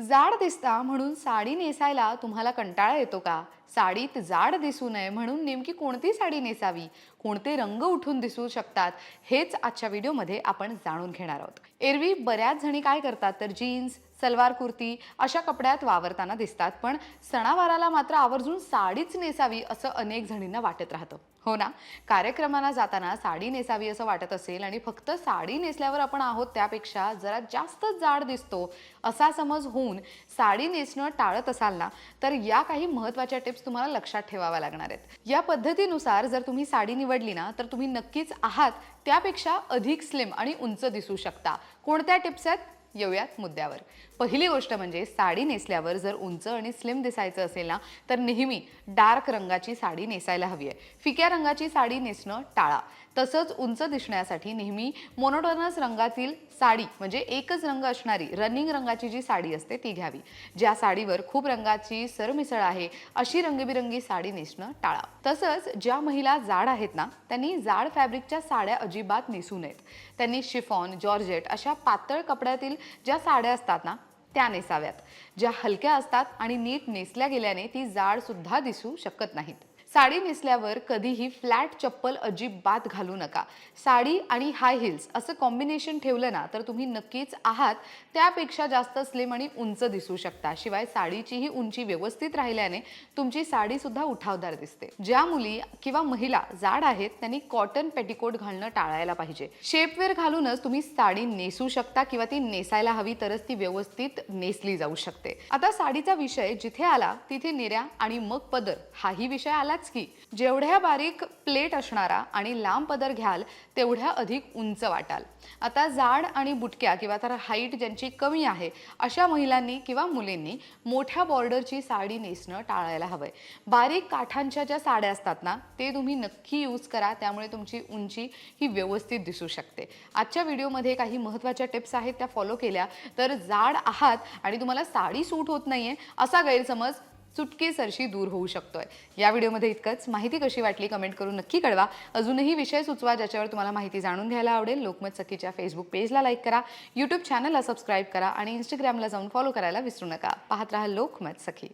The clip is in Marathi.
जाड दिसता म्हणून साडी नेसायला तुम्हाला कंटाळा येतो का? साडीत जाड दिसू नये म्हणून नेमकी कोणती साडी नेसावी? कोणते रंग उठून दिसू शकतात? हेच आजच्या व्हिडिओमध्ये आपण जाणून घेणार आहोत. एरवी बऱ्याच जणी काय करतात तर जीन्स सलवार कुर्ती अशा कपड्यात वावरताना दिसतात. पण सणावाराला मात्र आवर्जून साडीच नेसावी असं अनेक जणींना वाटत राहतं. हो ना? कार्यक्रमाला जाताना साडी नेसावी असं वाटत असेल आणि फक्त साडी नेसल्यावर आपण आहोत त्यापेक्षा जरा जास्तच जाड दिसतो असा समज होऊन साडी नेसणं टाळत असाल ना तर या काही महत्त्वाच्या टिप्स तुम्हाला लक्षात ठेवाव्या लागणार आहेत. या पद्धतीनुसार जर तुम्ही साडी निवडली ना तर तुम्ही नक्कीच आहात त्यापेक्षा अधिक स्लिम आणि उंच दिसू शकता. कोणत्या टिप्स आहेत? येऊयात मुद्द्यावर. पहिली गोष्ट म्हणजे साडी नेसल्यावर जर उंच आणि स्लिम दिसायचं असेल ना तर नेहमी डार्क रंगाची साडी नेसायला हवी आहे. फिक्या रंगाची साडी नेसणं टाळा. तसंच उंच दिसण्यासाठी नेहमी मोनोटोनस रंगातील साडी म्हणजे एकच रंग असणारी रनिंग रंगाची जी साडी असते ती घ्यावी. ज्या साडीवर खूप रंगाची सरमिसळ आहे अशी रंगीबिरंगी साडी नेसणं टाळा. तसंच ज्या महिला जाड आहेत ना त्यांनी जाड फॅब्रिकच्या साड्या अजिबात नेसू नयेत. त्यांनी शिफॉन जॉर्जेट अशा पातळ कपड्यातील ज्या साड्या असतात ना त्या नेसाव्यात. ज्या हलक्या असतात आणि नीट नेसल्या गेल्याने ती जाड सुद्धा दिसू शकत नाहीत. साडी नेसल्यावर कधीही फ्लॅट चप्पल अजिबात घालू नका. साडी आणि हाय हिल्स असं कॉम्बिनेशन ठेवलं ना तर तुम्ही नक्कीच आहात. त्यापेक्षा जास्त स्लिम आणि उंच दिसू शकता. शिवाय साडीचीही उंची व्यवस्थित राहिल्याने तुमची साडीसुद्धा उठावदार दिसते. ज्या मुली किंवा महिला जाड आहेत त्यांनी कॉटन पेटिकोट घालणं टाळायला पाहिजे. शेपवेअर घालूनच तुम्ही साडी नेसू शकता किंवा ती नेसायला हवी तरच ती व्यवस्थित नेसली जाऊ शकते. आता साडीचा विषय जिथे आला तिथे निर्या आणि मग पदर हाही विषय आला आलाच की जेवढ्या बारीक प्लेट असणारा आणि लांब पदर घ्याल तेवढ्या अधिक उंच वाटाल. आता जाड आणि बुटक्या किंवा तर हाईट ज्यांची कमी आहे अशा महिलांनी किंवा मुलींनी मोठ्या बॉर्डरची साडी नेसणं टाळायला हवंय. बारीक काठांच्या ज्या साड्या असतात ना ते तुम्ही नक्की यूज करा त्यामुळे तुमची उंची ही व्यवस्थित दिसू शकते. आजच्या व्हिडिओमध्ये काही महत्त्वाच्या टिप्स आहेत त्या फॉलो केल्या. तर जाड आहात आणि तुम्हाला साडी सूट होत नाहीये असा गैरसमज चुटकेसरशी दूर होऊ शकतोय. या व्हिडिओमध्ये इतकंच. माहिती कशी वाटली कमेंट करून नक्की कळवा. अजूनही विषय सुचवा ज्याच्यावर तुम्हाला माहिती जाणून घ्यायला आवडेल लोकमत सखीच्या फेसबुक पेजला लाईक करा यूट्यूब चॅनलला सबस्क्राईब करा आणि इंस्टाग्रामला जाऊन फॉलो करायला विसरू नका. पाहत राहा लोकमत सखी.